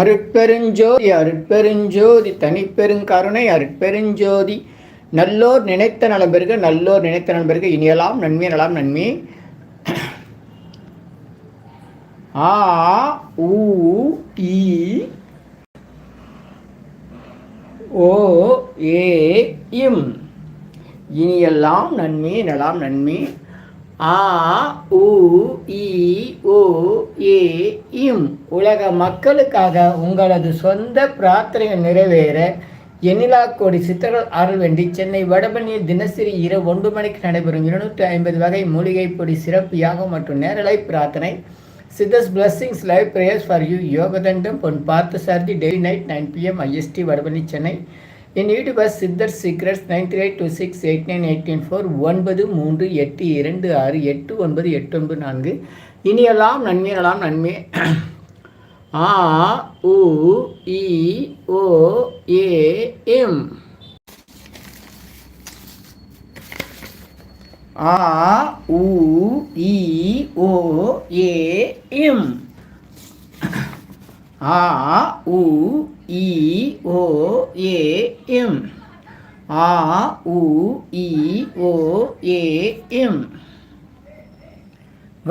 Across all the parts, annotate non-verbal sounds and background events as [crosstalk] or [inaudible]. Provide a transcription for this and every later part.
அருட்பெருஞ்சோதி அருட்பெருஞ்சோதி தனிப்பெருங்கருணை அருட்பெருஞ்சோதி. நல்லோர் நினைத்த நலம் பெருக நல்லோர் நினைத்த நலம் பெருக. இனியலாம் நன்மை நலாம் நன்மை. ஆ ஊ இ ஓ ஏ இம். இனியெல்லாம் நன்மை நலாம் நன்மை. ஆ உ இ ஓ ஏ இம். உலக மக்களுக்காக உங்களது சொந்த பிரார்த்தனை நிறைவேற. எண்ணிலா கோடி சித்தர்கள் அருள் வேண்டி சென்னை வடபழனியில் தினசரி இரவு ஒன்று மணிக்கு நடைபெறும் இருநூற்றி ஐம்பது வகை மூலிகை பொடி சிறப்பு யாகம் மற்றும் நேரலை பிரார்த்தனை. Siddhas blessings live prayers for you யோகதண்டம் பொன் பார்த்த சார்ஜி daily night nine PM IST Vadapalani Chennai. என் YouTuber Siddhar secrets nine three eight two six eight nine eighteen four ஒன்பது மூன்று எட்டு இரண்டு ஆறு எட்டு ஒன்பது எட்டு ஒன்பது நான்கு. இனியெல்லாம் நன்மையெல்லாம் நன்மை. ஆ உ இ ஓ ஏ எம் ஆ உ இ ஓ ஏ எம் ஆ உ இ ஓ ஏ எம் ஆ உ இ ஓ ஏ எம்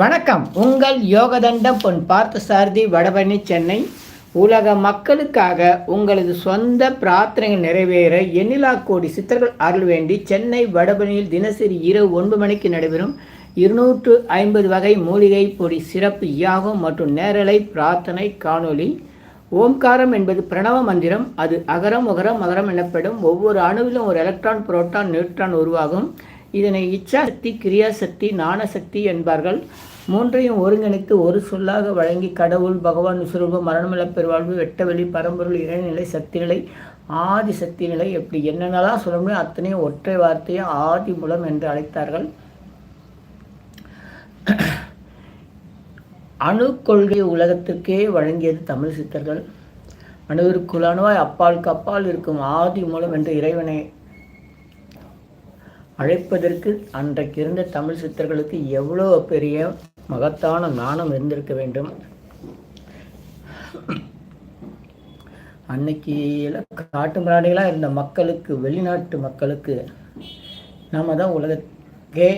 வணக்கம். உங்கள் யோகதண்டம் பொன் பார்த்த சாரதி வடபழனி சென்னை. உலக மக்களுக்காக உங்களது சொந்த பிரார்த்தனைகள் நிறைவேற எண்ணிலா கோடி சித்தர்கள் அருள் வேண்டி சென்னை வடபழனியில் தினசரி இரவு ஒன்பது மணிக்கு நடைபெறும் இருநூற்று ஐம்பது வகை மூலிகை பொடி சிறப்பு யாகம் மற்றும் நேரலை பிரார்த்தனை காணொளி. ஓம்காரம் என்பது பிரணவ மந்திரம். அது அகரம் உகரம் மகரம் எனப்படும் ஒவ்வொரு அணுவிலும் ஒரு எலக்ட்ரான் புரோட்டான் நியூட்ரான் உருவாகும். இதனை இச்சாசக்தி கிரியாசக்தி ஞானசக்தி என்பார்கள். மூன்றையும் ஒருங்கிணைத்து ஒரு சொல்லாக வழங்கி கடவுள் பகவான் விஸ்வரூபம் மரணமில்ல பெருவாழ்வு வெட்டவெளி பரம்பொருள் இறைநிலை சக்திநிலை ஆதி சக்தி நிலை எப்படி என்னென்னலாம் சொல்ல முடியும் அத்தனையும் ஒற்றை வார்த்தையை ஆதி மூலம் என்று அழைத்தார்கள். அணு கொள்கை உலகத்திற்கே வழங்கியது தமிழ் சித்தர்கள். அணுவிற்குள் அணுவாய் அப்பாலுக்கு அப்பால் இருக்கும் ஆதி மூலம் என்று இறைவனை அழைப்பதற்கு அன்றைக்கு இருந்த தமிழ் சித்தர்களுக்கு எவ்வளோ பெரிய மகத்தான ஞானம் இருந்திருக்க வேண்டும்? அன்னைக்கு காட்டு மிராடிகளாக இருந்த மக்களுக்கு வெளிநாட்டு மக்களுக்கு நாம் தான் உலகத்துக்கே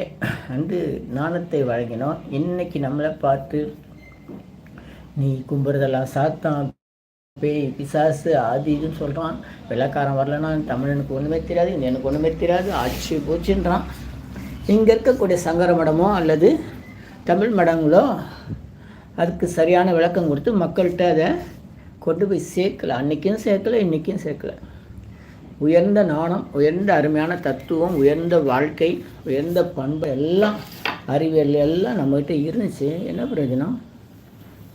வந்து ஞானத்தை வழங்கினோம். இன்னைக்கு நம்மளை பார்த்து நீ கும்புறதெல்லாம் சாத்தான் பேய் பிசாசு அது இதுன்னு சொல்கிறான் வெள்ளக்காரன் வரலன்னா தமிழனுக்கு ஒன்றுமே தெரியாது எனக்கு ஒன்றுமே தெரியாது ஆட்சி போச்சுன்றான். இங்கே இருக்கக்கூடிய சங்கர மடமோ அல்லது தமிழ் மடங்களோ அதுக்கு சரியான விளக்கம் கொடுத்து மக்கள்கிட்ட அதை கொண்டு போய் சேர்க்கலை. அன்றைக்கும் சேர்க்கலை இன்றைக்கும் சேர்க்கலை. உயர்ந்த நாணம் உயர்ந்த அருமையான தத்துவம் உயர்ந்த வாழ்க்கை உயர்ந்த பண்பு எல்லாம் அறிவியல் எல்லாம் நம்மகிட்ட இருந்துச்சு. என்ன பிரயோஜனம்?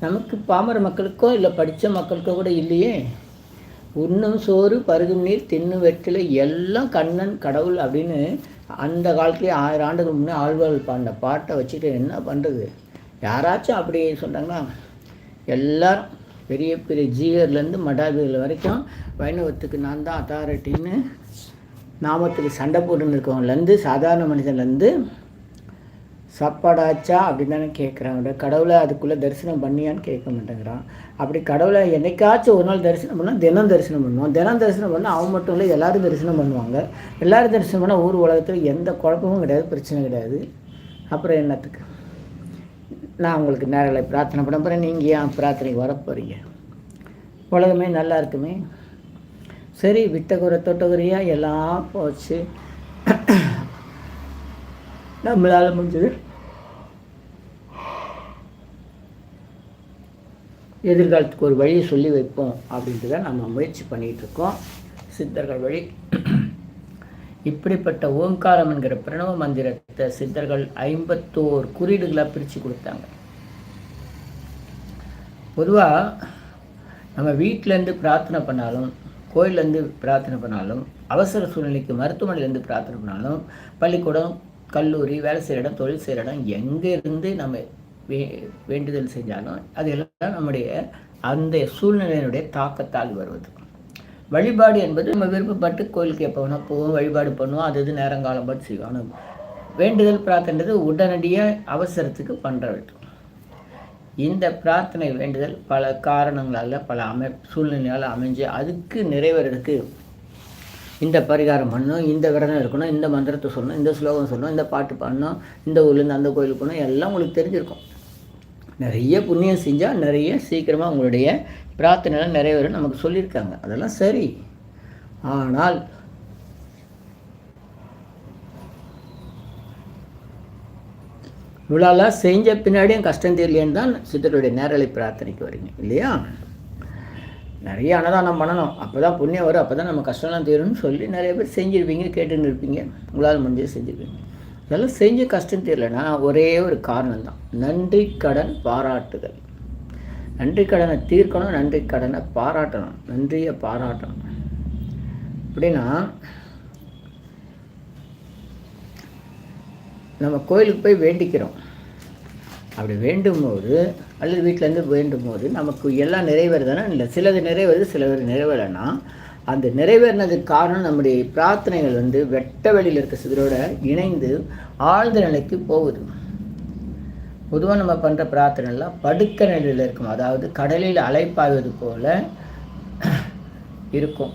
நமக்கு பாமர மக்களுக்கோ இல்லை படித்த மக்களுக்கோ கூட இல்லையே. உண்ணும் சோறு பருகும் நீர் தின்னு வெற்றிலை எல்லாம் கண்ணன் கடவுள் அப்படின்னு அந்த காலத்துலேயே ஆயிரம் ஆண்டுகள் முன்னே ஆழ்வார்கள் பாண்ட பாட்டை வச்சுட்டு என்ன பண்ணுறது யாராச்சும் அப்படி சொன்னாங்கன்னா எல்லாரும் பெரிய பெரிய ஜீகர்லேருந்து மடாதிகள் வரைக்கும் வைணவத்துக்கு நான் தான் அத்தாரிட்டின்னு நாமத்துக்கு சண்டை போட்டுன்னு இருக்கவங்கலேருந்து சாதாரண மனிதன்லேருந்து சாப்பாடாச்சா அப்படின்னு தானே கேட்குறாங்க கடவுளை அதுக்குள்ளே தரிசனம் பண்ணியான்னு கேட்க மாட்டேங்கிறான். அப்படி கடவுளை என்னைக்காச்சும் ஒரு நாள் தரிசனம் பண்ணால் தினம் தரிசனம் பண்ணுவோம் தினம் தரிசனம் பண்ணால் அவன் மட்டும் இல்லை எல்லோரும் தரிசனம் பண்ணுவாங்க. எல்லோரும் தரிசனம் பண்ணால் ஊர் உலகத்தில் எந்த குழப்பமும் கிடையாது பிரச்சனை கிடையாது. அப்புறம் என்னத்துக்கு? நான் உங்களுக்கு நேரில் பிரார்த்தனை பண்ண போகிறேன் நீங்கள் ஏன் பிரார்த்தனைக்கு வர போகிறீங்க உலகமே நல்லா இருக்குமே? சரி விட்டகுறை தொட்டகுறையாக எல்லாம் போச்சு. நம்மளால் முடிஞ்சது. எதிர்காலத்துக்கு ஒரு வழியை சொல்லி வைப்போம் அப்படின்றத தான் நம்ம முயற்சி பண்ணிகிட்டு இருக்கோம். சித்தர்கள் வழி. இப்படிப்பட்ட ஓங்காரம் என்கிற பிரணவ மந்திரத்தை சித்தர்கள் ஐம்பத்தோரு குறியீடுகளாக பிரித்து கொடுத்தாங்க. பொதுவாக நம்ம வீட்டிலேருந்து பிரார்த்தனை பண்ணாலும் கோயிலேருந்து பிரார்த்தனை பண்ணாலும் அவசர சூழ்நிலைக்கு மருத்துவமனையிலேருந்து பிரார்த்தனை பண்ணாலும் பள்ளிக்கூடம் கல்லூரி வேலை செய்கிற இடம் தொழில் செய்கிற இடம் எங்கேருந்து நம்ம வே வேண்டுதல் செஞ்சாலும் அது எல்லாம் நம்முடைய அந்த சூழ்நிலையினுடைய தாக்கத்தால் வருவது. வழிபாடு என்பது நம்ம விருப்பப்பட்டு கோயிலுக்கு எப்போ வேணால் போவோம் வழிபாடு பண்ணுவோம் அது இது நேரங்காலம் பட்டு செய்வோம். ஆனால் வேண்டுதல் பிரார்த்தனைன்றது உடனடியாக அவசரத்துக்கு பண்ணுற வேண்டும். இந்த பிரார்த்தனை வேண்டுதல் பல காரணங்களால் பல அமை சூழ்நிலையால் அமைஞ்சு அதுக்கு நிறைவேறதுக்கு இந்த பரிகாரம் பண்ணணும் இந்த விரதம் இருக்கணும் இந்த மந்திரத்தை சொல்லணும் இந்த ஸ்லோகம் சொல்லணும் இந்த பாட்டு பாடணும் இந்த ஊர்லேருந்து அந்த கோயிலுக்கு போகணும் எல்லாம் உங்களுக்கு தெரிஞ்சிருக்கும். நிறைய புண்ணியம் செஞ்சால் நிறைய சீக்கிரமாக உங்களுடைய பிரார்த்தனைலாம் நிறைவேறும் நமக்கு சொல்லியிருக்காங்க. அதெல்லாம் சரி. ஆனால் இவ்வளோலாம் செஞ்ச பின்னாடியும் கஷ்டம் தெரியலேன்னு தான் சித்தருடைய நேரலை பிரார்த்தனைக்கு வரீங்க இல்லையா? நிறைய அன்னதானம் பண்ணணும். அப்போ தான் புண்ணியம் வரும். அப்போ தான் நம்ம கஷ்டம்லாம் தீரும்னு சொல்லி நிறைய பேர் செஞ்சுருப்பீங்க கேட்டுன்னு இருப்பீங்க உங்களால் முடிஞ்சது செஞ்சுருப்பீங்க. இதெல்லாம் செஞ்ச கஷ்டம் தெரியலனா ஒரே ஒரு காரணம் தான் நன்றி கடன் பாராட்டுதல். நன்றி கடனை தீர்க்கணும். நன்றி கடனை பாராட்டணும். நன்றியை பாராட்டணும். அப்படின்னா நம்ம கோயிலுக்கு போய் வேண்டிக்கிறோம். அப்படி வேண்டும் போது அல்லது வீட்டிலேருந்து வேண்டும் போது நமக்கு எல்லாம் நிறைவேறுதானே? இல்லை சிலது நிறைவேறுது சிலது நிறைவேறனா அந்த நிறைவேறினதுக்கு காரணம் நம்முடைய பிரார்த்தனைகள் வந்து வெட்ட வெளியில் இருக்க சிதரோட இணைந்து ஆழ்ந்த நிலைக்கு போகுது. பொதுவாக நம்ம பண்ணுற பிரார்த்தனைலாம் படுக்க நிலையில் இருக்கும். அதாவது கடலில் அலைப்பாய்வது போல இருக்கும்.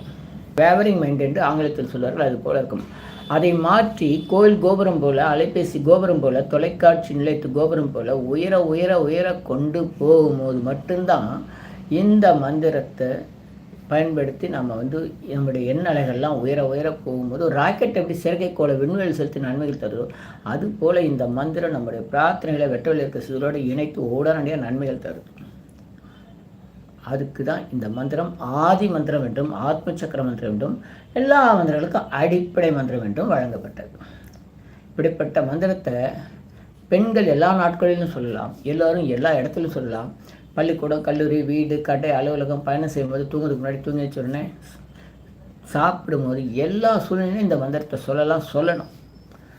வேவரிங் மைண்ட் என்று ஆங்கிலத்தில் சொல்வார்கள் அது போல இருக்கும். அதை மாற்றி கோயில் கோபுரம் போல அலைபேசி கோபுரம் போல தொலைக்காட்சி நிலையத்து கோபுரம் போல உயர உயர உயர கொண்டு போகும்போது மட்டும்தான் இந்த மந்திரத்தை பயன்படுத்தி நம்ம வந்து நம்முடைய எண்ணலைகள்லாம் உயர உயர போகும்போது ராக்கெட் எப்படி செயற்கைக்கோளை விண்வெளி செலுத்தி நன்மைகள் தருதோ அது போல் இந்த மந்திரம் நம்முடைய பிரார்த்தனைகளை வெற்றவில் இருக்க சூழலோடு இணைத்து உடனடியாக நன்மைகள் தருது அதுக்கு தான் இந்த மந்திரம் ஆதி மந்திரம் என்றும் ஆத்ம சக்கர மந்திரம் என்றும் எல்லா மந்திரங்களுக்கும் அடிப்படை மந்திரம் என்றும் வழங்கப்பட்டது. இப்படிப்பட்ட மந்திரத்தை பெண்கள் எல்லா நாட்களிலும் சொல்லலாம். எல்லோரும் எல்லா இடத்துலையும் சொல்லலாம். பள்ளிக்கூடம் கல்லூரி வீடு கடை அலுவலகம் பயணம் செய்யும்போது தூங்குறதுக்கு முன்னாடி தூங்கி வச்ச சாப்பிடும்போது எல்லா சூழ்நிலையும் இந்த மந்திரத்தை சொல்லலாம் சொல்லணும்.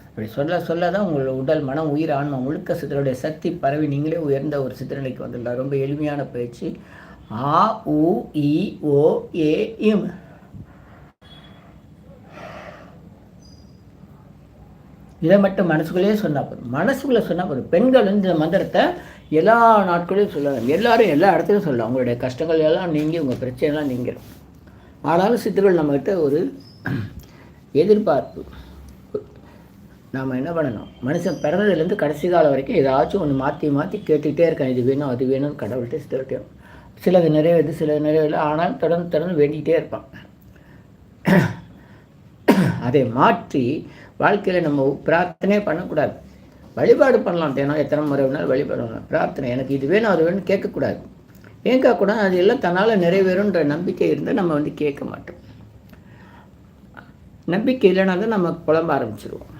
அப்படி சொல்ல சொல்ல தான் உங்களோட உடல் மனம் உயிர் ஆன்மா முழுக்க சித்தருடைய சக்தி பரவி நீங்களே உயர்ந்த ஒரு சித்திரநிலைக்கு வந்துடலாம். ரொம்ப எளிமையான பயிற்சி. ஆ உ இ ஓ ஏ இம். இதை மட்டும் மனசுக்குள்ளேயே சொன்னால் போதும். மனசுக்குள்ளே சொன்னால் போதும். பெண்கள் வந்து இந்த மந்திரத்தை எல்லா நாட்களையும் சொல்லலாம். எல்லாரும் எல்லா இடத்துலையும் சொல்லலாம். உங்களுடைய கஷ்டங்கள் எல்லாம் நீங்கி உங்கள் பிரச்சனைலாம் நீங்கிடும் ஆனாலும் சித்தர்கள் நம்மகிட்ட ஒரு எதிர்பார்ப்பு. நாம் என்ன பண்ணணும்? மனுஷன் பிறந்ததுலேருந்து கடைசி காலம் வரைக்கும் ஏதாச்சும் ஒன்று மாற்றி மாற்றி கேட்டுக்கிட்டே இருக்கேன் இது வேணும் அது வேணும்னு கடவுள்கிட்ட சித்தர்கிட்டையும் சிலது நிறைவேது சிலது நிறைவேறல. ஆனால் தொடர்ந்து தொடர்ந்து வேண்டிகிட்டே இருப்பான். அதை மாற்றி வாழ்க்கையில் நம்ம பிரார்த்தனையே பண்ணக்கூடாது. வழிபாடு பண்ணலாம். தினம் எத்தனை முறை வேணாலும் வழிபாடு பண்ணலாம். பிரார்த்தனை எனக்கு இது வேணும் அது வேணும்னு கேட்கக்கூடாது. ஏன் கேட்கக்கூடாது? அது எல்லாம் தன்னால் நிறைவேறுன்ற நம்பிக்கை இருந்தால் நம்ம வந்து கேட்க மாட்டோம். நம்பிக்கை இல்லைனா தான் நம்ம குழம்ப ஆரம்பிச்சிருவோம்.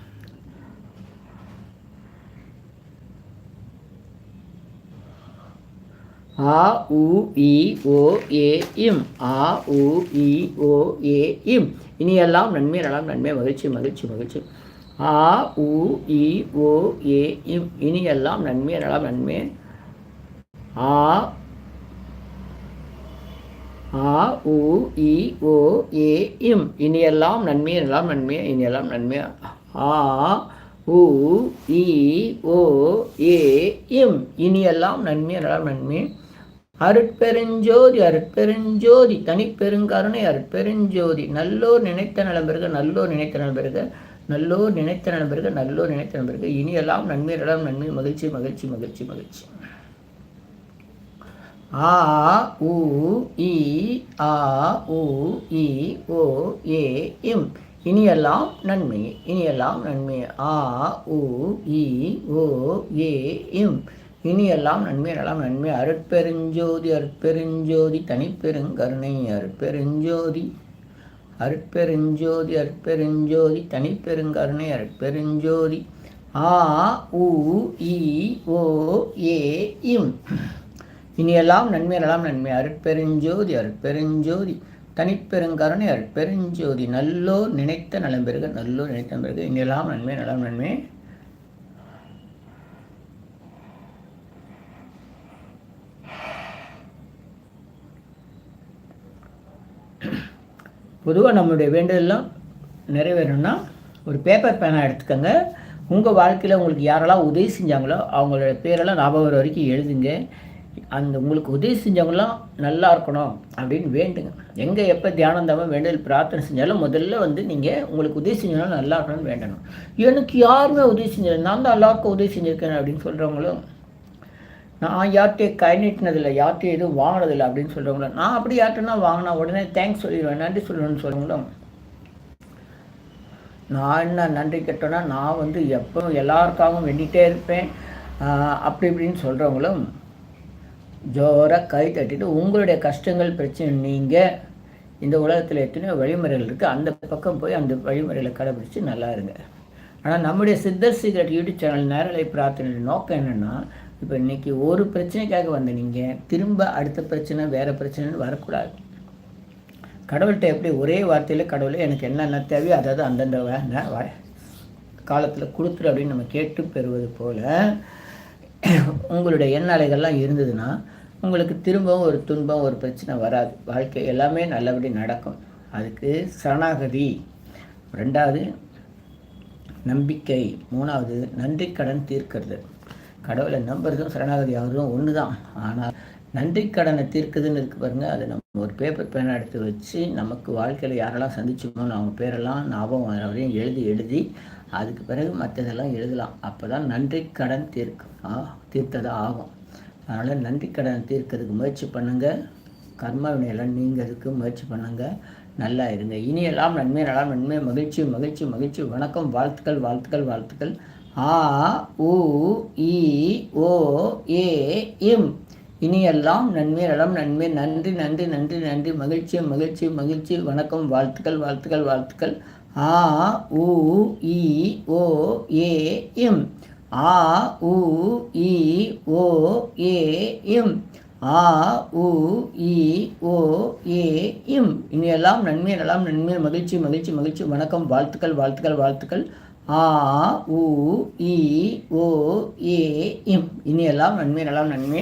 ஆ உ இ ஓ ஏ இம். ஆ உ இ ஓ ஏ இம். இனியெல்லாம் நன்மை நலம் நன்மை மகிழ்ச்சி மகிழ்ச்சி மகிழ்ச்சி. ஆ உ இ ஓ ஏ இம். இனியெல்லாம் நன்மை நலம் நன்மை. ஆ ஆ உ இ ஓ ஏ இம். இனியெல்லாம் நன்மை நலம் நன்மை இனியெல்லாம் நன்மை. ஆ உ இ ஓ ஏ இம். இனியெல்லாம் நன்மை நலம் நன்மை. அருட்பெருஞ்சோதி அருட்பெருஞ்சோதி தனிப்பெருங்கருணை அருட்பெருஞ்சோதி. நல்லோர் நினைத்த நலம்பெருக நல்லோர் நினைத்த நலம்பெருக நல்லோர் நினைத்த நலம்பெருக நல்லோர் நினைத்த நலம்பெருக இனியெல்லாம் நன்மை நலம் நன்மை மகிழ்ச்சி மகிழ்ச்சி மகிழ்ச்சி மகிழ்ச்சி. ஆ உ இ ஆ உ இ ஓ ஏ இம். இனியெல்லாம் நன்மை இனியெல்லாம் நன்மை. ஆ உ இ ஓ ஏ இம். இனியெல்லாம் நன்மை நலம் நன்மை. அருட்பெருஞ்சோதி அருட்பெருஞ்சோதி தனிப்பெருங்கருணை அருட்பெருஞ்சோதி அருட்பெருஞ்சோதி அருட்பெருஞ்சோதி தனிப்பெருங்கருணை அருட்பெருஞ்சோதி. ஆ உ இ ஓ ஏ இம். இனியெல்லாம் நன்மை நலம் நன்மை. அருட்பெருஞ்சோதி அருட்பெருஞ்சோதி தனிப்பெருங்கருணை அருட்பெருஞ்சோதி. நல்லோர் நினைத்த நலம் பெருக நல்லோர் நினைத்த பெருக இனியெல்லாம் நன்மை நலம் நன்மை. பொதுவாக நம்மளுடைய வேண்டுதலாம் நிறைவேறணும்னா ஒரு பேப்பர் பேனாக எடுத்துக்கோங்க. உங்கள் வாழ்க்கையில் உங்களுக்கு யாரெல்லாம் உதவி செஞ்சாங்களோ அவங்களோட பேரெல்லாம் ஞாபகம் வர வரைக்கும் எழுதுங்க. அந்த உங்களுக்கு உதவி செஞ்சவங்களாம் நல்லா இருக்கணும் அப்படின்னு வேண்டுங்க. எங்கே எப்போ தியானம் தவிர வேண்டுதல் பிரார்த்தனை செஞ்சாலும் முதல்ல வந்து நீங்கள் உங்களுக்கு உதவி செஞ்சாலும் நல்லா இருக்கணும்னு வேண்டணும். எனக்கு யாருமே உதவி செஞ்சது நான் தான் எல்லாருக்கும் உதவி செஞ்சுருக்கேன் அப்படின்னு சொல்கிறவங்களும் நான் யார்கிட்டயே கை நீட்டினதில்லை யார்கிட்டயும் எதுவும் வாங்கினதில்லை அப்படின்னு சொல்கிறவங்களும் நான் அப்படி யார்கிட்டனா வாங்கினா உடனே தேங்க்ஸ் சொல்லிடுவேன் நன்றி சொல்லுவேன்னு சொல்கிறவங்களும் நான் என்ன நன்றி கெட்டோன்னா நான் வந்து எப்போ எல்லாருக்காகவும் வேண்டிகிட்டே இருப்பேன். அப்படி இப்படின்னு சொல்கிறவங்களும் ஜோராக கை தட்டிட்டு உங்களுடைய கஷ்டங்கள் பிரச்சனை நீங்கள் இந்த உலகத்தில் எத்தனையோ வழிமுறைகள் இருக்குது அந்த பக்கம் போய் அந்த வழிமுறைகளை கடைபிடிச்சு நல்லா இருங்க. ஆனால் நம்முடைய சித்தர் சீக்ரெட் யூடியூப் சேனல் நேரலை பிரார்த்தனை நோக்கம் என்னென்னா இப்போ இன்றைக்கி ஒரு பிரச்சனைக்காக வந்த நீங்கள் திரும்ப அடுத்த பிரச்சனை வேறு பிரச்சனைன்னு வரக்கூடாது. கடவுள்கிட்ட எப்படி ஒரே வார்த்தையில் கடவுளே எனக்கு என்னென்ன தேவையோ அதாவது அந்தந்த காலத்தில் கொடுத்துரு அப்படின்னு நம்ம கேட்டு பெறுவது போல் உங்களுடைய எண்ணலைகள்லாம் இருந்ததுன்னா உங்களுக்கு திரும்பவும் ஒரு துன்பம் ஒரு பிரச்சனை வராது. வாழ்க்கை எல்லாமே நல்லபடி நடக்கும். அதுக்கு சரணாகதி. ரெண்டாவது நம்பிக்கை. மூணாவது நன்றி கடன் தீர்க்கிறது. கடவுளை நம்புறதும் சரணாகதி ஆகிறதும் ஒன்று தான் ஆனால் நன்றி கடனை தீர்க்குதுன்னு இருக்கு பாருங்கள் அதை நம்ம ஒரு பேப்பர் பேனை எடுத்து வச்சு நமக்கு வாழ்க்கையில் யாரெல்லாம் சந்திச்சோமோ அவங்க பேரெல்லாம் ஞாபகம் வரையும் எழுதி எழுதி அதுக்கு பிறகு மற்றதெல்லாம் எழுதலாம். அப்போ தான் நன்றி கடன் தீர்க்க தீர்த்ததாக ஆகும். அதனால் நன்றி கடனை தீர்க்கிறதுக்கு முயற்சி பண்ணுங்கள் கர்ம வினையெல்லாம் நீங்கிறதுக்கு முயற்சி பண்ணுங்கள் நல்லா இருங்க. இனியெல்லாம் நன்மை நலாம் நன்மை. மகிழ்ச்சி மகிழ்ச்சி மகிழ்ச்சி. வணக்கம். வாழ்த்துக்கள் வாழ்த்துக்கள் வாழ்த்துக்கள். ஆ உ இ ஓ ஏ இம். இனியெல்லாம் நன்மை நலம் நன்மை நன்றி நன்றி நன்றி நன்றி. மகிழ்ச்சி மகிழ்ச்சி மகிழ்ச்சி. வணக்கம் வாழ்த்துக்கள் வாழ்த்துக்கள் வாழ்த்துக்கள். ஆ உ இ ஓ ஏ இம். ஆ உ இ ஓ ஏ இம். ஆ உ இ ஓ ஏ இம். இனியெல்லாம் நன்மை நலம் நன்மை. மகிழ்ச்சி மகிழ்ச்சி மகிழ்ச்சி. வணக்கம் வாழ்த்துக்கள் வாழ்த்துக்கள் வாழ்த்துக்கள். ஆ உ இ ஓ ஏ இம். இனி எல்லாம் நன்மை நலம் நன்மை.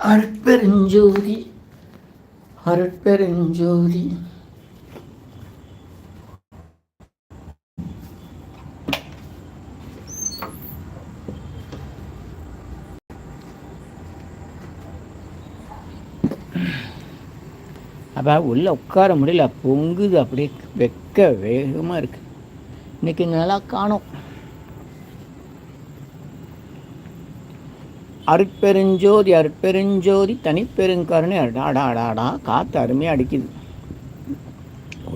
அருட்பெருஞ்சோதி அருட்பெருஞ்சோதி. அப்போ உள்ளே உட்கார முடியல பொங்குது அப்படியே வெக்க வேகமாக இருக்குது இன்றைக்கி நல்லா காணும். அருட்பெருஞ்சோதி அருட்பெருஞ்சோதி தனிப்பெருங்கருணை அடாடா அடாடா காற்று அருமையாக அடிக்குது.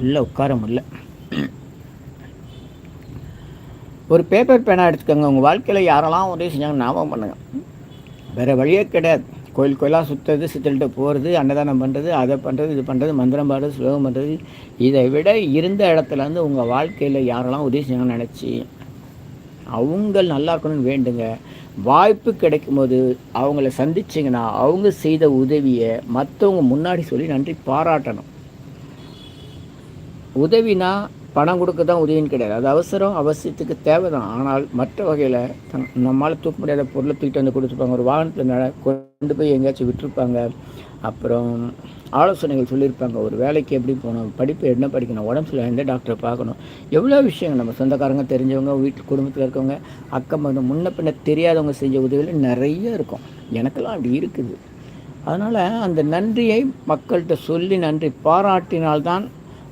உள்ளே உட்கார முடியல. ஒரு பேப்பர் பேனாக எடுத்துக்கோங்க. உங்கள் வாழ்க்கையில் யாரெல்லாம் உதவி செஞ்சாங்க ஞாபகம் பண்ணுங்கள் வேறு வழியே கிடையாது. கோயில் கோயிலாக சுற்றுறது சித்தல்கிட்ட போகிறது அன்னதானம் பண்ணுறது அதை பண்ணுறது இது பண்ணுறது மந்திரம் பாடுறது ஸ்லோகம் பண்ணுறது இதை விட இருந்த இடத்துலேருந்து உங்கள் வாழ்க்கையில் யாரெல்லாம் உதவி செய்யணும்னு நினச்சி அவங்க நல்லா இருக்கணும்னு வேண்டுங்க. வாய்ப்பு கிடைக்கும் போது அவங்கள சந்திச்சிங்கன்னா அவங்க செய்த உதவியை மற்றவங்க முன்னாடி சொல்லி நன்றி பாராட்டணும். உதவினா பணம் கொடுக்க தான் உதவின்னு கிடையாது. அது அவசரம் அவசியத்துக்கு தேவை தான் ஆனால் மற்ற வகையில் நம்மளால் தூக்க முடியாத பொருளை தூக்கிட்டு வந்து கொடுத்துருப்பாங்க. ஒரு வாகனத்தில் நட கொண்டு போய் எங்கேயாச்சும் விட்டுருப்பாங்க. அப்புறம் ஆலோசனைகள் சொல்லியிருப்பாங்க. ஒரு வேலைக்கு எப்படி போகணும் படிப்பு என்ன படிக்கணும் உடம்பு சில எந்த டாக்டரை பார்க்கணும். எவ்வளோ விஷயங்கள் நம்ம சொந்தக்காரங்க தெரிஞ்சவங்க வீட்டு குடும்பத்தில் இருக்கவங்க அக்கம் பக்கம் முன்ன பின்ன தெரியாதவங்க செஞ்ச உதவிகள் நிறைய இருக்கும். எனக்கெல்லாம் அப்படி இருக்குது. அதனால் அந்த நன்றியை மக்கள்கிட்ட சொல்லி நன்றி பாராட்டினால்தான்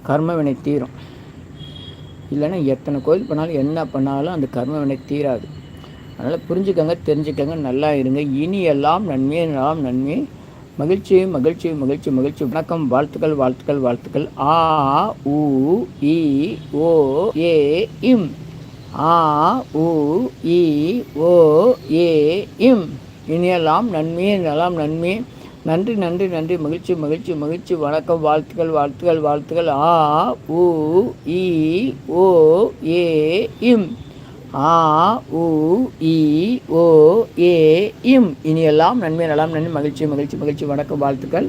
கர்மவினை தீரும். இல்லைன்னா எத்தனை கோயில் பண்ணாலும் என்ன பண்ணாலும் அந்த கர்ம வினை தீராது. அதனால் புரிஞ்சுக்கங்க தெரிஞ்சுக்கங்க நல்லா இருங்க. இனி எல்லாம் நன்மை எல்லாம் நன்மை. மகிழ்ச்சி மகிழ்ச்சி மகிழ்ச்சி மகிழ்ச்சி. வணக்கம் வாழ்த்துக்கள் வாழ்த்துக்கள் வாழ்த்துக்கள். ஆ உ இ ஓ ஏ இம். ஆ உ இ ஓ ஏ இம். இனியெல்லாம் நன்மை எல்லாம் நன்மை. நன்றி நன்றி நன்றி. மகிழ்ச்சி மகிழ்ச்சி மகிழ்ச்சி. வணக்கம். வாழ்த்துக்கள் வாழ்த்துக்கள் வாழ்த்துக்கள். ஆ உ இ ஓ ஏ இம். ஆ உ இ ஓ ஏ இம். இனியெல்லாம் நன்மை நலம் நன்மை. மகிழ்ச்சி மகிழ்ச்சி மகிழ்ச்சி. வணக்கம் வாழ்த்துக்கள்.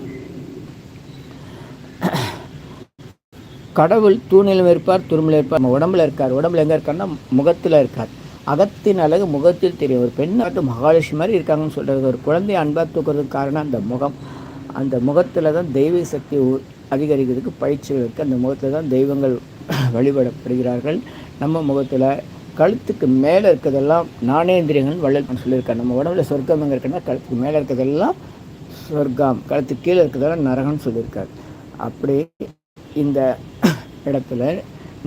கடவுள் தூணிலும் இருப்பார் துருமில் இருப்பார். நம்ம உடம்புல இருக்கார். உடம்புல எங்கே இருக்காருன்னா முகத்தில் இருக்கார். அகத்தின் அழகு முகத்தில் தெரியும். ஒரு பெண்ணாட்டு மகாலட்சுமி மாதிரி இருக்காங்கன்னு சொல்கிறது ஒரு குழந்தை அன்பாக தூக்குறதுக்கு காரணம் அந்த முகம். அந்த முகத்தில் தான் தெய்வ சக்தி அதிகரிக்கிறதுக்கு பயிற்சிகள் இருக்குது அந்த முகத்தில் தான் தெய்வங்கள் [clears throat] வழிபடப்படுகிறார்கள். நம்ம முகத்தில் கழுத்துக்கு மேலே இருக்கிறதெல்லாம் நாணேந்திரியங்கள்னு வள்ளல் சொல்லியிருக்காரு நம்ம உடம்புல சொர்க்கம் எங்கே இருக்குன்னா கழுத்துக்கு மேலே இருக்கிறதெல்லாம் சொர்க்கம் கழுத்துக்கு கீழே இருக்கிறதெல்லாம் நரகம்னு சொல்லியிருக்காரு. அப்படி இந்த [clears throat] இடத்துல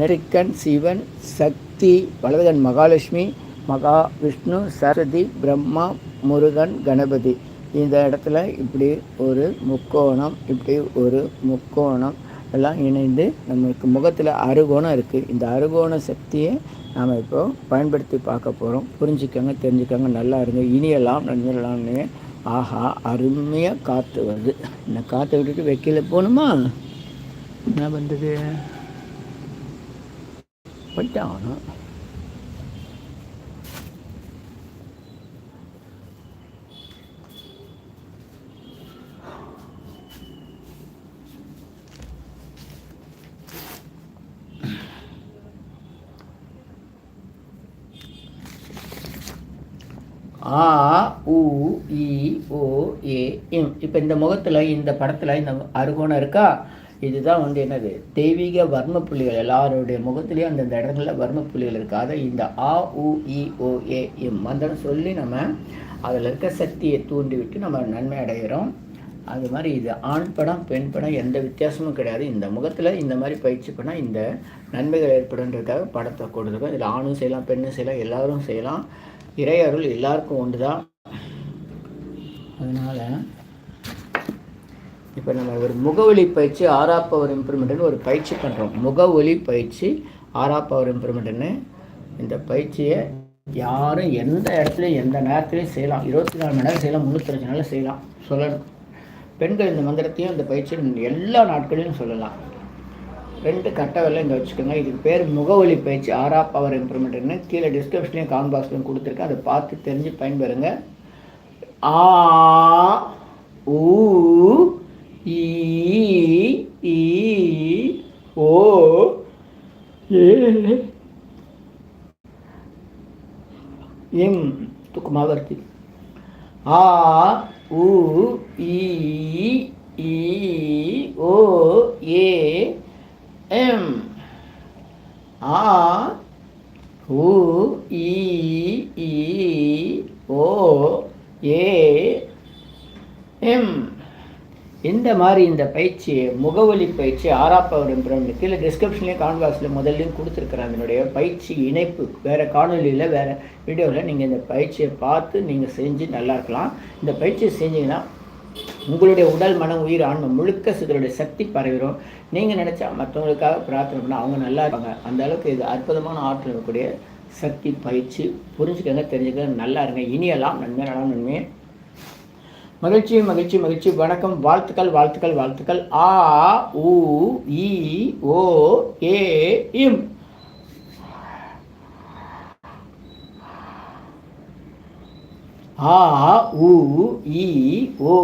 நெருக்கன் சிவன் சக்தி சக்தி வலதுகன் மகாலட்சுமி மகா விஷ்ணு சரதி பிரம்மா முருகன் கணபதி. இந்த இடத்துல இப்படி ஒரு முக்கோணம் இப்படி ஒரு முக்கோணம் எல்லாம் இணைந்து நம்மளுக்கு முகத்தில் அருகோணம் இருக்குது இந்த அருகோண சக்தியை நாம் இப்போ பயன்படுத்தி பார்க்க போகிறோம் புரிஞ்சுக்கோங்க தெரிஞ்சுக்கோங்க நல்லா இருங்க. இனியெல்லாம் நன்மையெல்லாம்னு ஆஹா அருமையாக காற்று வருது. இந்த காற்றை விட்டுட்டு வைக்கல போகணுமா என்ன பண்ணுறது போயிட்டாகணும் ஆ உ இ ஓ ஏ இம். இப்போ இந்த முகத்தில் இந்த படத்தில் இந்த அருகோணம் இருக்கா? இதுதான் வந்து என்னது? தெய்வீக வர்ம புள்ளிகள் எல்லாருடைய முகத்துலேயும் அந்தந்த இடங்களில் வர்ம புள்ளிகள் இருக்கு அதை இந்த ஆ உ இ ஓ ஏ இம் மந்திரம் சொல்லி நம்ம அதில் இருக்க சக்தியை தூண்டிவிட்டு நம்ம நன்மை அடைகிறோம் அது மாதிரி இது ஆண் படம் பெண் படம் எந்த வித்தியாசமும் கிடையாது. இந்த முகத்தில் இந்த மாதிரி பயிற்சி பண்ணால் இந்த நன்மைகள் ஏற்படுன்றதுக்காக படத்தை கொடுத்துருக்கோம். இதில் ஆணும் செய்யலாம் பெண்ணும் செய்யலாம் எல்லாரும் செய்யலாம். இறையருள் எல்லாருக்கும் ஒன்று தான் அதனால் இப்போ நம்ம ஒரு முகவொலி பயிற்சி ஆறா பவர் இம்ப்ரூவ்மெண்ட்னு ஒரு பயிற்சி பண்ணுறோம் முக ஒலி பயிற்சி ஆறா பவர் இம்ப்ரூவ்மெண்ட்னு இந்த பயிற்சியை யாரும் எந்த இடத்துலையும் எந்த நேரத்துலையும் செய்யலாம். இருபத்தி நாலு மணி நேரம் செய்யலாம் முந்நூற்றஞ்சு நாளில் செய்யலாம். சொல்லணும். பெண்கள் இந்த மந்திரத்தையும் இந்த பயிற்சியும் எல்லா நாட்களிலும் சொல்லலாம். ரெண்டு கட்ட வெள்ளம் இங்கே வச்சுக்கோங்க. இதுக்கு பேர் முகவலி பயிற்சி ஆறா பவர் இம்ப்ரூவ்மெண்ட்னு கீழே டிஸ்கிரிப்ஷன்லேயும் கான் பாக்ஸ்லையும் கொடுத்துருக்கேன். அதை பார்த்து தெரிஞ்சு பயன்பெறுங்க. ஆ ஊ ஈ ஈ ஓ ஏ இம் துக்குமாவர்த்தி ஆ உ ஈ ஓ ஏ எம். ஆ உ ஈ ஓ ஏ எம். இந்த மாதிரி இந்த பயிற்சி முகவலி பயிற்சி ஆறாப்பவர் இம்ப்ரூவ்மெண்ட் கீழே டிஸ்கிரிப்ஷன்லேயும் கான்வாஸில் முதல்லையும் கொடுத்துருக்குறேன். அதனுடைய பயிற்சி இணைப்பு வேறு காணொலியில் வேறு வீடியோவில் நீங்கள் இந்த பயிற்சியை பார்த்து நீங்கள் செஞ்சு நல்லா இருக்கலாம். இந்த பயிற்சியை செஞ்சீங்கன்னா உங்களுடைய உடல் மனம் உயிர் ஆன்மை முழுக்க இதனுடைய சக்தி பரவிடும் நீங்கள் நினச்சா மற்றவங்களுக்காக பிரார்த்தனை பண்ணால் அவங்க நல்லா இருப்பாங்க. அந்த அளவுக்கு இது அற்புதமான ஆற்றல் இருக்கக்கூடிய சக்தி பயிற்சி. புரிஞ்சுக்கங்க தெரிஞ்சுக்கங்க நல்லா இருங்க. இனியெல்லாம் நன்மை நலம் நன்மையே. மகிழ்ச்சி மகிழ்ச்சி மகிழ்ச்சி. வணக்கம் வாழ்த்துக்கள் வாழ்த்துக்கள் வாழ்த்துக்கள். ஆ உ இ ஓ ஏ இம். ஆ உ இ ஓ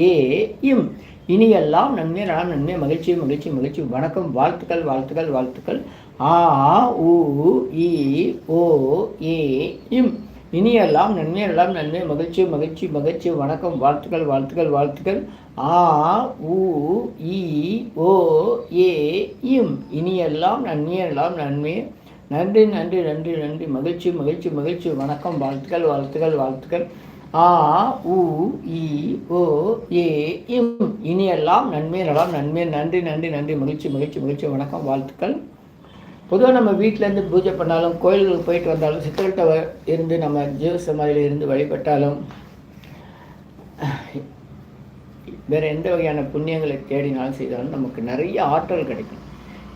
ஏ இம். இனியெல்லாம் நன்மை நலம் நன்மை. மகிழ்ச்சி மகிழ்ச்சி மகிழ்ச்சி. வணக்கம் வாழ்த்துக்கள் வாழ்த்துக்கள் வாழ்த்துக்கள். ஆ உ இ ஓ ஏ இம். இனியெல்லாம் நன்மை எல்லாம் நன்மை. மகிழ்ச்சி மகிழ்ச்சி மகிழ்ச்சி. வணக்கம். வாழ்த்துக்கள் வாழ்த்துக்கள் வாழ்த்துக்கள். ஆ உ இ ஓ ஏ இம். இனியெல்லாம் நன்மையெல்லாம் நன்மை. நன்றி நன்றி நன்றி நன்றி. மகிழ்ச்சி மகிழ்ச்சி மகிழ்ச்சி. வணக்கம். வாழ்த்துக்கள் வாழ்த்துக்கள் வாழ்த்துக்கள். ஆ உ இ ஓ ஏ இம். இனியெல்லாம் நன்மை நலம் நன்மை. நன்றி நன்றி நன்றி. மகிழ்ச்சி மகிழ்ச்சி மகிழ்ச்சி. வணக்கம். வாழ்த்துக்கள். பொதுவாக நம்ம வீட்டிலேருந்து பூஜை பண்ணாலும் கோயில்களுக்கு போயிட்டு வந்தாலும் சித்திரட்டை இருந்து நம்ம ஜீவ சமாதியில் இருந்து வழிபட்டாலும் வேறு எந்த வகையான புண்ணியங்களை தேடினாலும் செய்தாலும் நமக்கு நிறைய ஆற்றல் கிடைக்கும்.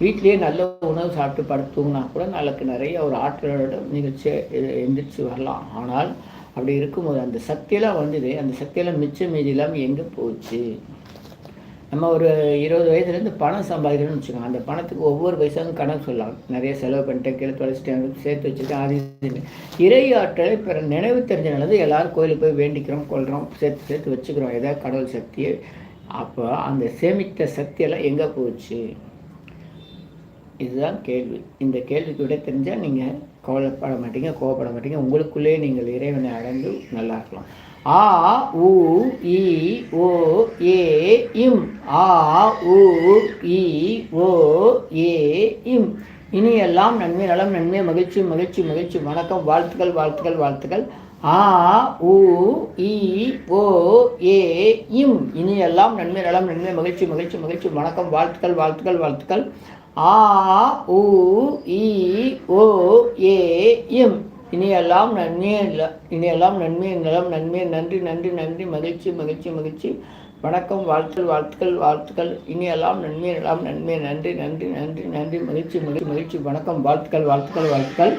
வீட்டிலேயே நல்ல உணவு சாப்பிட்டு படுத்துங்கன்னா தூங்கினா கூட நாளுக்கு நிறைய ஒரு ஆற்றலோட நிகழ்ச்சி எந்திரிச்சு வரலாம். ஆனால் அப்படி இருக்கும்போது அந்த சக்தியெல்லாம் வந்தது அந்த சக்தியெல்லாம் மிச்சம் மீதி இல்லாமல் எங்கே போச்சு? நம்ம ஒரு இருபது வயசுலேருந்து பணம் சம்பாதிக்கணும்னு வச்சுக்கோங்க. அந்த பணத்துக்கு ஒவ்வொரு வயசாகவும் கணக்கு சொல்லலாம். நிறைய செலவு பண்ணிட்டேன் கீழே தொலைச்சிட்டேன் சேர்த்து வச்சுருக்கேன் அது இறை ஆற்றலை பிற நினைவு தெரிஞ்சனால எல்லாரும் கோயிலுக்கு போய் வேண்டிக்கிறோம் கொள்கிறோம் சேர்த்து சேர்த்து வச்சுக்கிறோம். ஏதாவது கடவுள் சக்தியை. அப்போ அந்த சேமித்த சக்தியெல்லாம் எங்கே போச்சு? இதுதான் கேள்வி. இந்த கேள்விக்கு விட தெரிஞ்சால் நீங்கள் கவலைப்பட மாட்டீங்க கோவப்பட மாட்டீங்க. உங்களுக்குள்ளேயே நீங்கள் இறைவனை அடைந்து நல்லா இருக்கலாம். ஆ உ இ ஓ ஏ இம். ஆ உ இ ஓ ஏ இம். இனி எல்லாம் நன்மை நலம் நன்மை மகிழ்ச்சி மகிழ்ச்சி மகிழ்ச்சி. வணக்கம் வாழ்த்துக்கள் வாழ்த்துக்கள் வாழ்த்துக்கள். ஆ உ இ ஓ ஏ இம். இனி எல்லாம் நன்மை நலம் நன்மை மகிழ்ச்சி மகிழ்ச்சி மகிழ்ச்சி. வணக்கம் வாழ்த்துக்கள் வாழ்த்துக்கள் வாழ்த்துக்கள். ஆ உ இ ஓ ஏ இம். இனியெல்லாம் நன்மையே இல்லை இனியெல்லாம் நன்மை நிலம் நன்மை நன்றி நன்றி நன்றி. மகிழ்ச்சி மகிழ்ச்சி மகிழ்ச்சி. வணக்கம் வாழ்த்துக்கள் வாழ்த்துக்கள் வாழ்த்துக்கள். இனியெல்லாம் நன்மை நிலம் நன்மை நன்றி நன்றி நன்றி நன்றி. மகிழ்ச்சி மகிழ்ச்சி மகிழ்ச்சி. வணக்கம் வாழ்த்துக்கள் வாழ்த்துக்கள் வாழ்த்துக்கள்.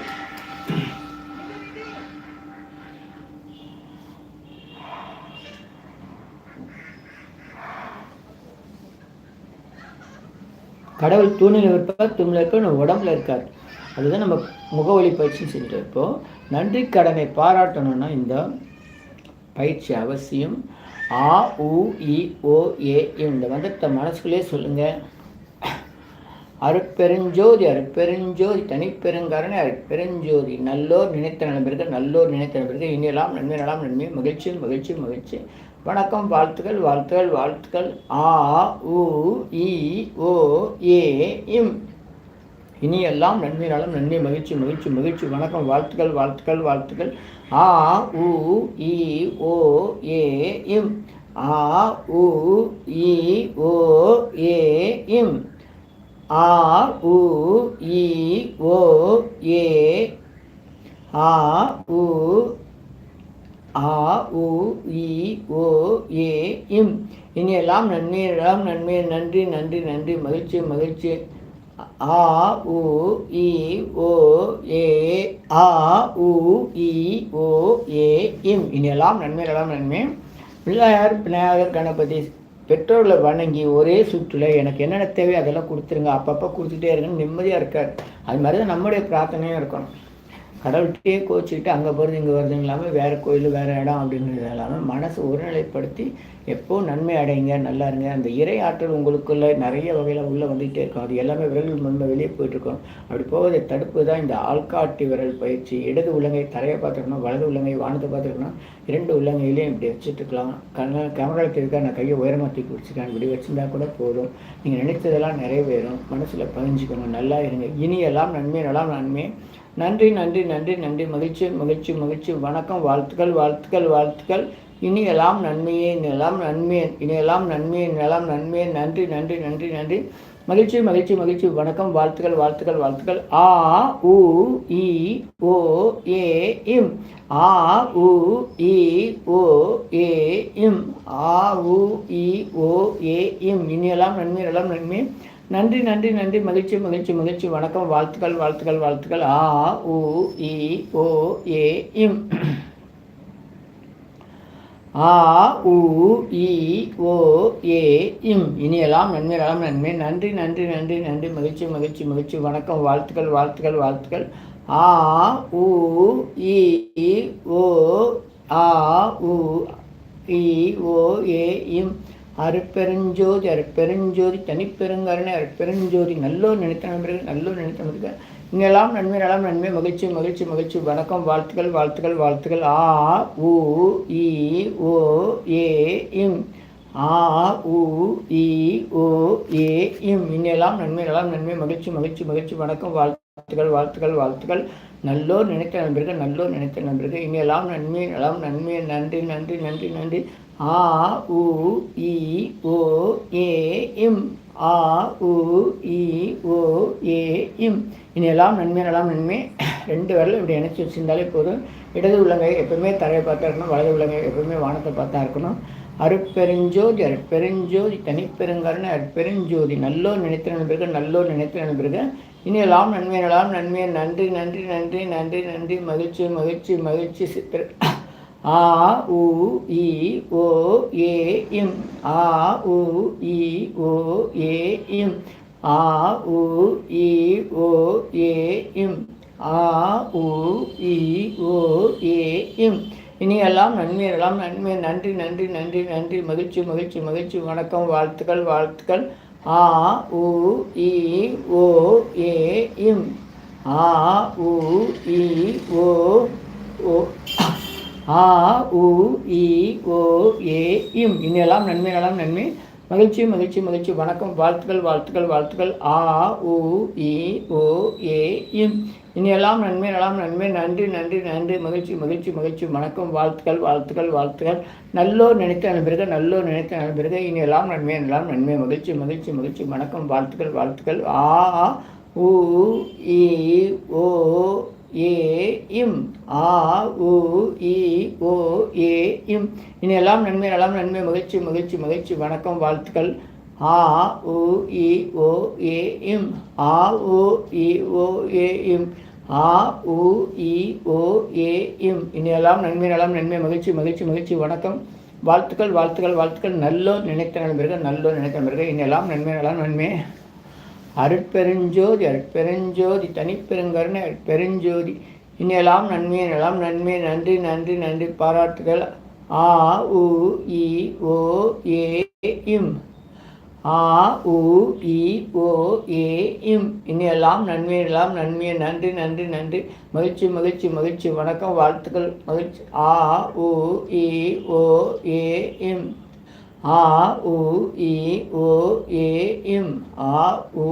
கடவுள் தூணில் இருப்பார் தூணில் இருக்க நம்ம உடம்புல இருக்கார். அதுதான் நம்ம முகவழி பயிற்சி செஞ்சுட்டு இருப்போம் நன்றி கடனை பாராட்டணும்னா இந்த பயிற்சி அவசியம். ஆ உ இ ஓ ஏ இந்த மந்திரத்தை மனசுக்குள்ளே சொல்லுங்கள் அருட்பெருஞ்சோதி அருட்பெருஞ்சோதி தனிப்பெருங்கரணை அருட்பெருஞ்சோதி. நல்லோர் நினைத்த நண்பர்கள் நல்லோர் நினைத்த நண்பர்கள் இனியெல்லாம் நன்மை நலாம் நன்மை மகிழ்ச்சி மகிழ்ச்சி மகிழ்ச்சி வணக்கம் வாழ்த்துக்கள் வாழ்த்துக்கள் வாழ்த்துக்கள். ஆ உ இ ஓ ஏ இம் இனி எல்லாம் நன்மை நலம் நன்மை மகிழ்ச்சி மகிழ்ச்சி மகிழ்ச்சி. வணக்கம் வாழ்த்துக்கள் வாழ்த்துக்கள் வாழ்த்துக்கள். ஆ உ இ ஓ ஏ இம். ஆ உ இ ஓ ஏ இம். ஆ உ இ ஓ ஏ. ஆ உ ஆ உ இ ஓ ஏ இம். இனியெல்லாம் நன்மை நன்மை. நன்றி நன்றி நன்றி. மகிழ்ச்சி மகிழ்ச்சி. ஆ உ இ ஓ ஏ ஆ உ இ ஓ ஏ இம். இனியெல்லாம் நன்மை நன்மை. பிள்ளையார் விநாயகர் கணபதி பெற்றோர்களை வணங்கி ஒரே சுற்றில் எனக்கு என்னென்ன தேவை அதெல்லாம் கொடுத்துருங்க. அப்பப்போ கொடுத்துட்டே இருங்கன்னு நிம்மதியாக இருக்கார். அது மாதிரி தான் நம்முடைய பிரார்த்தனையும் இருக்கணும். கடவுள்கிட்டே கோச்சிக்கிட்டு அங்கே போகிறது இங்கே வருதுங்க இல்லாமல் வேறு கோயில் வேறு இடம் அப்படிங்கிறது இல்லாமல் மனசை ஒருநிலைப்படுத்தி எப்போ நன்மை அடைங்க நல்லா இருங்க. அந்த இறை ஆற்றல் உங்களுக்குள்ளே நிறைய வகையில் உள்ளே வந்துகிட்டே இருக்கும். அது எல்லாமே விரல் முன்பு வெளியே போயிட்டுருக்கோம். அப்படி போவதை தடுப்பு தான் இந்த ஆள்காட்டி விரல் பயிற்சி. இடது உள்ளங்கை தரையை பார்த்துருக்கணும் வலது உள்ளங்கை வானத்தை பார்த்துருக்கணும். இரண்டு உள்ளங்கையிலையும் இப்படி வச்சுட்டுருக்கலாம் கண்ண கேமரா இருக்கா நான் கையை உயரமாக தூக்கி இப்படி வச்சுருந்தா கூட போதும். நீங்கள் நினைத்ததெல்லாம் நிறைவேறும். மனசில் பதிஞ்சுக்கணும். நல்லா இருங்க. இனியெல்லாம் நன்மை நலாம் நன்மை. நன்றி நன்றி நன்றி நன்றி. மகிழ்ச்சி மகிழ்ச்சி மகிழ்ச்சி. வணக்கம் வாழ்த்துக்கள் வாழ்த்துக்கள் வாழ்த்துக்கள். இனியெல்லாம் நன்மையே நிலம் நன்மை இனியெல்லாம் நன்மையே நிலம் நன்மையே. நன்றி நன்றி நன்றி நன்றி. மகிழ்ச்சி மகிழ்ச்சி மகிழ்ச்சி. வணக்கம் வாழ்த்துக்கள் வாழ்த்துக்கள் வாழ்த்துக்கள். ஆ உ இ ஓ ஏ இம். ஆ உ இ ஓ ஏ இம். ஆ உ இ ஓ ஏ இம். இனியெல்லாம் நன்மை எல்லாம் நன்மை நன்றி நன்றி நன்றி. மகிழ்ச்சி மகிழ்ச்சி மகிழ்ச்சி. வணக்கம். வாழ்த்துக்கள் வாழ்த்துக்கள் வாழ்த்துக்கள். ஆ உ இ ஓ ஏ இம். ஆ உ இ ஓ ஏ இம். இனியெல்லாம் நன்மை நன்மை. நன்றி நன்றி நன்றி நன்றி. மகிழ்ச்சி மகிழ்ச்சி மகிழ்ச்சி. வணக்கம். வாழ்த்துக்கள் வாழ்த்துக்கள் வாழ்த்துக்கள். ஆ உ இ ஓ ஆ உ இ ஓ ஏ இம். அருப்பெருஞ்சோதி அருப்பெருஞ்சோதி தனிப்பெருங்கருணை அருப்பெருஞ்சோதி நல்லோர் நினைத்த நண்பர்கள் நல்லோர் நினைத்த நண்பர்கள். இங்கெல்லாம் நன்மை நலம் நன்மை மகிழ்ச்சி மகிழ்ச்சி மகிழ்ச்சி வணக்கம் வாழ்த்துக்கள் வாழ்த்துக்கள் வாழ்த்துக்கள். ஆ உ இ ஓ ஏ இம். ஆ உ இ ஓ ஏ இம். இன்னெல்லாம் நன்மை நலம் நன்மை மகிழ்ச்சி மகிழ்ச்சி மகிழ்ச்சி வணக்கம் வாழ்த்துக்கள் வாழ்த்துக்கள் வாழ்த்துக்கள். நல்லோர் நினைத்த நண்பர்கள் நல்லோர் நினைத்த நண்பர்கள். இனியெல்லாம் நன்மை எல்லாம் நன்மை. நன்றி நன்றி நன்றி நன்றி. ஆ உ இ ஓ ஏ இம். ஆ உ இ ஓ ஏ இம். இனியெல்லாம் நன்மை எல்லாம் நன்மை. ரெண்டு விரலும் இப்படி இணைச்சி வச்சுருந்தாலே போதும். இடது உள்ளங்கை எப்பவுமே தரையை பார்த்தா இருக்கணும் வலது உள்ளங்கை எப்பவுமே வானத்தை பார்த்தா இருக்கணும். அருட்பெருஞ்சோதி அருட்பெருஞ்சோதி தனிப்பெருங்கருணை அருட்பெருஞ்சோதி. நல்லோர் நினைத்த நண்பர்கள் நல்லோர் நினைத்த நண்பர்கள். இனியெல்லாம் நன்மை நன்மை. நன்றி நன்றி நன்றி நன்றி நன்றி. மகிழ்ச்சி மகிழ்ச்சி மகிழ்ச்சி சித்திர. ஆ உ இ ஓ ஏ இம். ஆ உ இ ஓ ஏ இம். ஆ உ இ ஓ ஏ இம். ஆ உ இ ஓ ஏ இம். இனியெல்லாம் நன்மையெல்லாம் நன்மை. நன்றி நன்றி நன்றி நன்றி. மகிழ்ச்சி மகிழ்ச்சி மகிழ்ச்சி. வணக்கம் வாழ்த்துக்கள் வாழ்த்துக்கள். ஆ உ இ ஓ ஏ இம். ஆ உ இ ஓ ஓ. ஆ உ இ ஓ ஏ இம். இன்னெல்லாம் நன்மை நலம் நன்மை. மகிழ்ச்சி மகிழ்ச்சி மகிழ்ச்சி. வணக்கம். வாழ்த்துக்கள் வாழ்த்துக்கள் வாழ்த்துக்கள். ஆ உ இ ஓ ஏ இம். இனியெல்லாம் நன்மை நலம் நன்மை. நன்றி நன்றி நன்றி. மகிழ்ச்சி மகிழ்ச்சி மகிழ்ச்சி. வணக்கம் வாழ்த்துக்கள் வாழ்த்துக்கள் வாழ்த்துக்கள். நல்லோர் நினைத்த நண்பர்கள் நல்லோர் நினைத்த நண்பர்கள் இனியெல்லாம் நன்மை எல்லாம் நன்மை. மகிழ்ச்சி மகிழ்ச்சி மகிழ்ச்சி. வணக்கம் வாழ்த்துக்கள் வாழ்த்துக்கள். ஆ உ இ ஓ ஏ இம். ஆ உ இ ஓ ஏ இம். இனியெல்லாம் நன்மை நலம் நன்மை. மகிழ்ச்சி மகிழ்ச்சி மகிழ்ச்சி. வணக்கம் வாழ்த்துக்கள். ஆ உ இ ஓ ஏ இம். ஆ உ இ ஓ ஏ இம். ஆ உ இ ஓ ஏ இம். இனியெல்லாம் நன்மை நலம் நன்மை மகிழ்ச்சி மகிழ்ச்சி மகிழ்ச்சி வணக்கம். வாழ்த்துக்கள் வாழ்த்துக்கள் வாழ்த்துக்கள். நல்லோர் நினைத்த நண்பர்கள் நல்லோர் நினைத்த நண்பர்கள். இனியெல்லாம் நன்மை நலம் நன்மை. அருட்பெருஞ்சோதி அருட்பெருஞ்சோதி தனிப்பெருங்கருணை அருட்பெருஞ்சோதி. இனியெல்லாம் நன்மை நலம் நன்மை. நன்றி நன்றி நன்றி. பாராட்டுகள். ஆ உ இ ஓ ஏ இம். ஆ உ இ ஓ ஏ இம். இனியெல்லாம் நன்மை எல்லாம் நன்மையை நன்றி நன்றி நன்றி. மகிழ்ச்சி மகிழ்ச்சி மகிழ்ச்சி. வணக்கம் வாழ்த்துக்கள். மகிழ்ச்சி. ஆ உ இ ஓ ஏ இம். ஆ உ இ ஓ ஏ இம். ஆ உ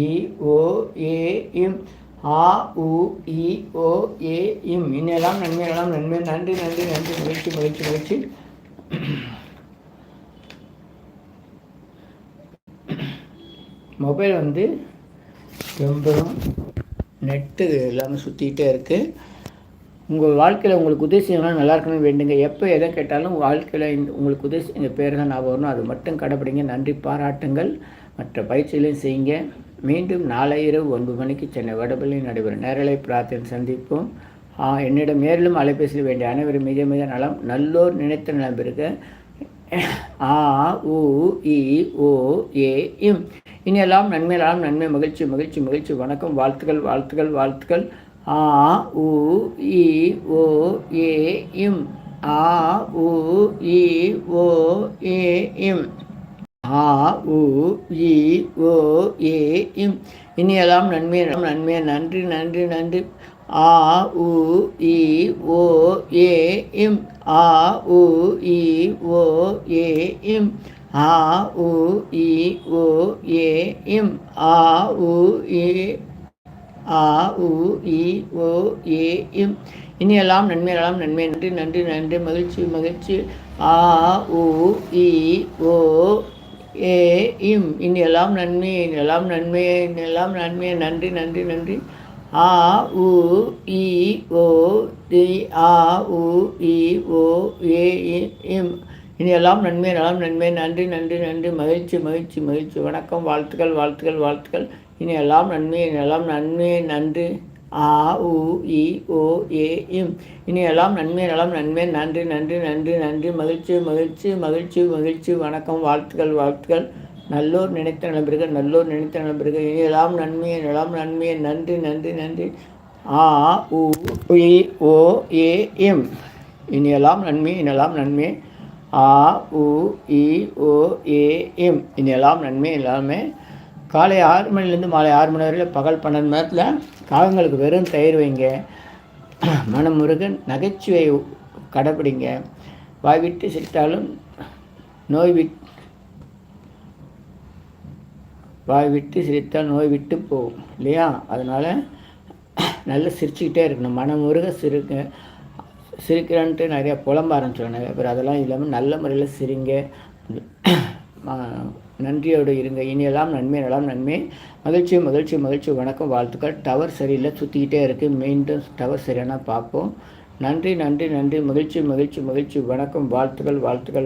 இ ஓ ஏ இம். ஆ உ இ ஓ ஏ இம். இனியெல்லாம் நன்மையெல்லாம் நன்மை. நன்றி நன்றி நன்றி. மகிழ்ச்சி மகிழ்ச்சி மகிழ்ச்சி. மொபைல் வந்து ரொம்பவும் நெட்டு எல்லாமே சுற்றிக்கிட்டே இருக்குது உங்கள் வாழ்க்கையில் உங்களுக்கு உதவி செய்யலாம் நல்லா இருக்கணும்னு வேண்டுங்க. எப்போ எதை கேட்டாலும் உங்கள் வாழ்க்கையில் இந்த உங்களுக்கு உதவி எங்கள் பேர் தான் நான் வரணும் அது மட்டும் கடைப்பிடிங்க நன்றி பாராட்டுங்கள். மற்ற பயிற்சிகளையும் செய்யுங்க. மீண்டும் நாளை இரவு ஒன்பது மணிக்கு சென்னை வடபள்ளியில் நடைபெறும் நேரலை பிரார்த்தனை சந்திப்போம். என்னிடம் மேலும் அலைபேசியில் வேண்டிய அனைவரும் மிக மிக நலம் நல்லோர் நினைத்த நலம் இருக்க ஆ உ இ ஓ ஏ இம். இனியெல்லாம் நன்மையெல்லாம் நன்மை மகிழ்ச்சி மகிழ்ச்சி மகிழ்ச்சி. வணக்கம் வாழ்த்துக்கள் வாழ்த்துக்கள் வாழ்த்துக்கள். ஆ உ இ ஓ ஏ இம். ஆ உ இ ஓ ஏ இம். ஆ உ இ ஓ ஏ இம். இனியெல்லாம் நன்மை நன்மை நன்றி நன்றி நன்றி. ஆ உ இ ஓ ஏ இம். ஆ உ இ ஓ ஏ இம். ஆ உ இ ஓ ஏ இம். ஆ உ ஏ ஆ உ இ ஓ ஏ இம். இனியெல்லாம் நன்மையெல்லாம் நன்மை. நன்றி நன்றி நன்றி. மகிழ்ச்சி மகிழ்ச்சி. ஆ உ இ ஓ ஏ இம். இனியெல்லாம் நன்மை இனியெல்லாம் நன்மை இனியெல்லாம் நன்மை. நன்றி நன்றி நன்றி. ஆ உ இ ஓ தி ஆ உ இ ஓ ஏ இம். இனியெல்லாம் நன்மை நலம் நன்மை நன்றி நன்றி நன்றி மகிழ்ச்சி மகிழ்ச்சி மகிழ்ச்சி. வணக்கம் வாழ்த்துக்கள் வாழ்த்துக்கள் வாழ்த்துக்கள். இனியெல்லாம் நன்மை நலம் நன்மை நன்றி. ஆ உ இ ஓ ஏ இம். இனியெல்லாம் நன்மை நலம் நன்மை நன்றி நன்றி நன்றி நன்றி. மகிழ்ச்சி மகிழ்ச்சி மகிழ்ச்சி மகிழ்ச்சி. வணக்கம் வாழ்த்துக்கள் வாழ்த்துக்கள். நல்லோர் நினைத்த நண்பர்கள் நல்லோர் நினைத்த நண்பர்கள் இனியெல்லாம் நன்மை நலம் நன்மை நன்றி நன்றி நன்றி. ஆ உ இ ஓ ஏ இம். இனியெல்லாம் நன்மை இனெல்லாம் நன்மை. ஆ உ இ ஓ ஏ எம். இது எல்லாம் நன்மை எல்லாமே. காலை ஆறு மணிலேருந்து மாலை ஆறு மணி வரையில் பகல் பன்னெண்டு நேரத்தில் காகங்களுக்கு வெறும் தயிர் வைங்க. மனமுருகன் நகைச்சுவை கடைப்பிடிங்க. வாய் விட்டு சிரித்தாலும் நோய் விட் வாய் விட்டு சிரித்தால் நோய் விட்டு போகும் இல்லையா? அதனால் நல்லா சிரிச்சுக்கிட்டே இருக்கணும். மனமுருக சிரிக்க சிரிக்கிறேன்ட்டு நிறையா புலம்ப ஆரம்பிச்சிடுவாங்க அப்புறம் அதெல்லாம் இல்லாமல் நல்ல முறையில் சிரிங்க. நன்றியோடு இருங்க. இனியெல்லாம் நன்மை நலம் நன்மை. மகிழ்ச்சி மகிழ்ச்சி மகிழ்ச்சி. வணக்கம் வாழ்த்துக்கள். டவர் சரியில்லை. சுற்றிக்கிட்டே இருக்குது மீண்டும் டவர் சரியான பார்ப்போம். நன்றி நன்றி நன்றி. மகிழ்ச்சி மகிழ்ச்சி மகிழ்ச்சி. வணக்கம். வாழ்த்துக்கள் வாழ்த்துக்கள்.